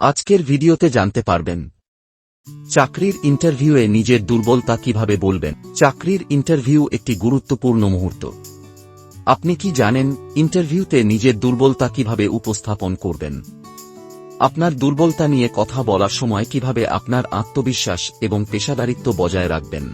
আজকের ভিডিওতে জানতে পারবেন। চাকরির ইন্টারভিউয়ে নিজের দুর্বলতা কীভাবে বলবেন? চাকরির ইন্টারভিউ একটি গুরুত্বপূর্ণ মুহূর্ত। আপনি কি জানেন, ইন্টারভিউতে নিজের দুর্বলতা কীভাবে উপস্থাপন করবেন? আপনার দুর্বলতা নিয়ে কথা বলার সময় কীভাবে আপনার আত্মবিশ্বাস এবং পেশাদারিত্ব বজায় রাখবেন?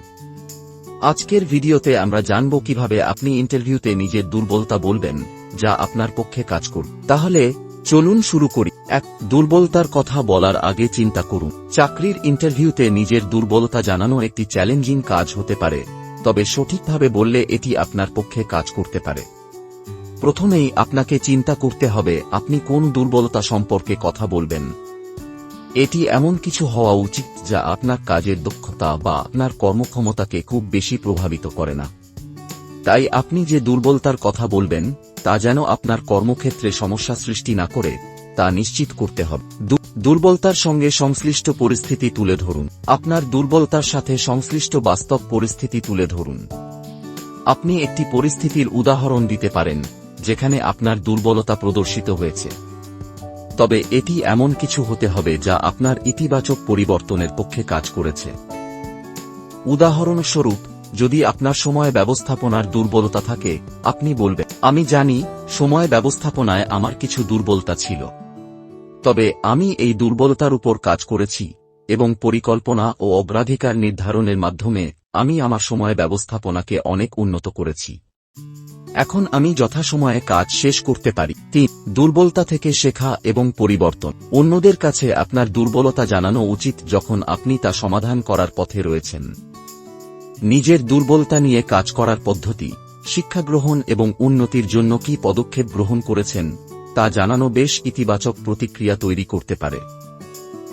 আজকের ভিডিওতে আমরা জানব কীভাবে আপনি ইন্টারভিউতে নিজের দুর্বলতা বলবেন, যা আপনার পক্ষে কাজ করুন তাহলে চলুন শুরু করি। এক দুর্বলতার কথা বলার আগে চিন্তা করুন, চাকরির ইন্টারভিউতে নিজের দুর্বলতা জানানো একটি চ্যালেঞ্জিং কাজ হতে পারে, তবে সঠিকভাবে বললে এটি আপনার পক্ষে কাজ করতে পারে। প্রথমেই আপনাকে চিন্তা করতে হবে, আপনি কোন দুর্বলতা সম্পর্কে কথা বলবেন। এটি এমন কিছু হওয়া উচিত যা আপনার কাজের দক্ষতা বা আপনার কর্মক্ষমতাকে খুব বেশি প্রভাবিত করে না। তাই আপনি যে দুর্বলতার কথা বলবেন, তা যেন আপনার কর্মক্ষেত্রে সমস্যা সৃষ্টি না করে তা নিশ্চিত করতে হবে। দুর্বলতার সঙ্গে সংশ্লিষ্ট পরিস্থিতি তুলে ধরুন। আপনার দুর্বলতার সাথে সংশ্লিষ্ট বাস্তব পরিস্থিতি তুলে ধরুন। আপনি একটি পরিস্থিতির উদাহরণ দিতে পারেন, যেখানে আপনার দুর্বলতা প্রদর্শিত হয়েছে। তবে এটি এমন কিছু হতে হবে যা আপনার ইতিবাচক পরিবর্তনের পক্ষে কাজ করেছে। উদাহরণস্বরূপ, যদি আপনার সময় ব্যবস্থাপনার দুর্বলতা থাকে, আপনি বলবেন, আমি জানি, সময় ব্যবস্থাপনায় আমার কিছু দুর্বলতা ছিল। তবে আমি এই দুর্বলতার উপর কাজ করেছি, এবং পরিকল্পনা ও অগ্রাধিকার নির্ধারণের মাধ্যমে আমি আমার সময় ব্যবস্থাপনাকে অনেক উন্নত করেছি। এখন আমি যথাসময়ে কাজ শেষ করতে পারি। তিন, দুর্বলতা থেকে শেখা এবং পরিবর্তন। অন্যদের কাছে আপনার দুর্বলতা জানানো উচিত যখন আপনি তা সমাধান করার পথে রয়েছেন। নিজের দুর্বলতা নিয়ে কাজ করার পদ্ধতি, শিক্ষা গ্রহণ এবং উন্নতির জন্য কি পদক্ষেপ গ্রহণ করেছেন তা জানানো বেশ ইতিবাচক প্রতিক্রিয়া তৈরি করতে পারে।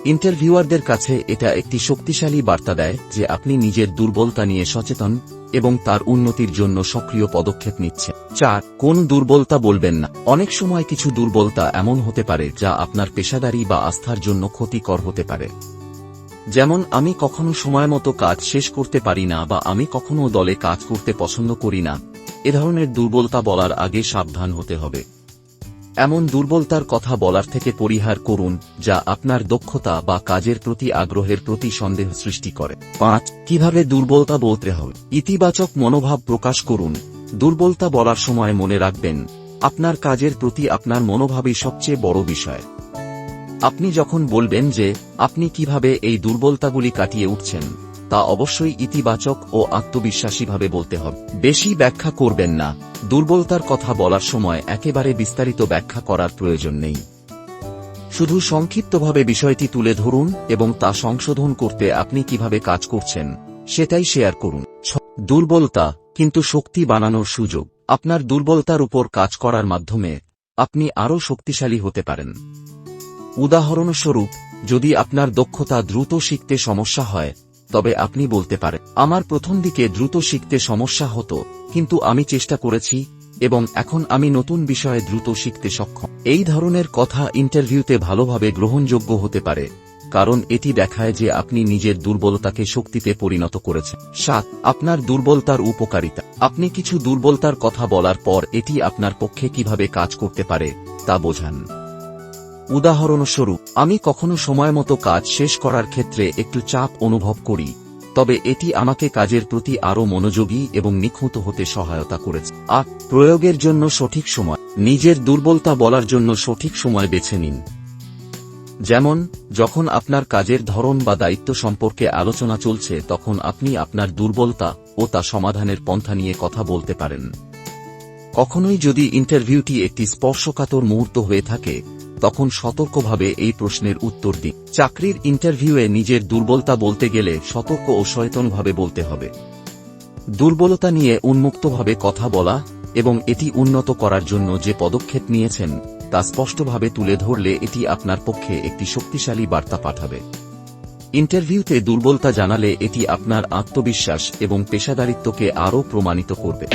ইন্টারভিউয়ারদের কাছে এটা একটি শক্তিশালী বার্তা দেয় যে আপনি নিজের দুর্বলতা নিয়ে সচেতন এবং তার উন্নতির জন্য সক্রিয় পদক্ষেপ নিচ্ছে চার, কোন দুর্বলতা বলবেন না। অনেক সময় কিছু দুর্বলতা এমন হতে পারে যা আপনার পেশাদারি বা আস্থার জন্য ক্ষতিকর হতে পারে। যেমন, আমি কখনো সময় মতো কাজ শেষ করতে পারি না বা আমি কখনো দলে কাজ করতে পছন্দ করি না। এ ধরনের দুর্বলতা বলার আগে সাবধান হতে হবে। এমন দুর্বলতার কথা বলার থেকে পরিহার করুন, যা আপনার দক্ষতা বা কাজের প্রতি আগ্রহের প্রতি সন্দেহ সৃষ্টি করে। পাঁচ, কীভাবে দুর্বলতা বলতে হবে ইতিবাচক মনোভাব প্রকাশ করুন। দুর্বলতা বলার সময় মনে রাখবেন, আপনার কাজের প্রতি আপনার মনোভাবই সবচেয়ে বড় বিষয়। আপনি যখন বলবেন যে, আপনি কীভাবে এই দুর্বলতাগুলি কাটিয়ে উঠছেন? তা অবশ্যই ইতিবাচক ও আত্মবিশ্বাসীভাবে বলতে হবে। বেশি ব্যাখ্যা করবেন না। দুর্বলতার কথা বলার সময় একেবারে বিস্তারিত ব্যাখ্যা করার প্রয়োজন নেই। শুধু সংক্ষিপ্তভাবে বিষয়টি তুলে ধরুন এবং তা সংশোধন করতে আপনি কীভাবে কাজ করছেন, সেটাই শেয়ার করুন। দুর্বলতা, কিন্তু শক্তি বানানোর সুযোগ। আপনার দুর্বলতার উপর কাজ করার মাধ্যমে আপনি আরও শক্তিশালী হতে পারেন। উদাহরণস্বরূপ, যদি আপনার দক্ষতা দ্রুত শিখতে সমস্যা হয় তবে আপনি বলতে পারেন, আমার প্রথম দিকে দ্রুত শিখতে সমস্যা হতো, কিন্তু আমি চেষ্টা করেছি, এবং এখন আমি নতুন বিষয়ে দ্রুত শিখতে সক্ষম। এই ধরনের কথা ইন্টারভিউতে ভালোভাবে গ্রহণযোগ্য হতে পারে, কারণ এটি দেখায় যে আপনি নিজের দুর্বলতাকে শক্তিতে পরিণত করেছেন। সাত, আপনার দুর্বলতার উপকারিতা। আপনি কিছু দুর্বলতার কথা বলার পর এটি আপনার পক্ষে কীভাবে কাজ করতে পারে, তা বোঝান। উদাহরণস্বরূপ, আমি কখনো সময় মতো কাজ শেষ করার ক্ষেত্রে একটু চাপ অনুভব করি, তবে এটি আমাকে কাজের প্রতি আরও মনোযোগী এবং নিখুঁত হতে সহায়তা করেছে। আট প্রয়োগের জন্য সঠিক সময়, নিজের দুর্বলতা বলার জন্য সঠিক সময় বেছে নিন। যেমন, যখন আপনার কাজের ধরন বা দায়িত্ব সম্পর্কে আলোচনা চলছে, তখন আপনি আপনার দুর্বলতা ও তা সমাধানের পন্থা নিয়ে কথা বলতে পারেন। কখনোই যদি ইন্টারভিউটি একটি স্পর্শকাতর মুহূর্ত হয়ে থাকে তখন সতর্কভাবে এই প্রশ্নের উত্তর দিন। চাকরির ইন্টারভিউয়ে নিজের দুর্বলতা বলতে গেলে সতর্ক ও সচেতনভাবে বলতে হবে। দুর্বলতা নিয়ে উন্মুক্তভাবে কথা বলা এবং এটি উন্নত করার জন্য যে পদক্ষেপ নিয়েছেন, তা স্পষ্টভাবে তুলে ধরলে এটি আপনার পক্ষে একটি শক্তিশালী বার্তা পাঠাবে। ইন্টারভিউতে দুর্বলতা জানালে এটি আপনার আত্মবিশ্বাস এবং পেশাদারিত্বকে আরও প্রমাণিত করবে।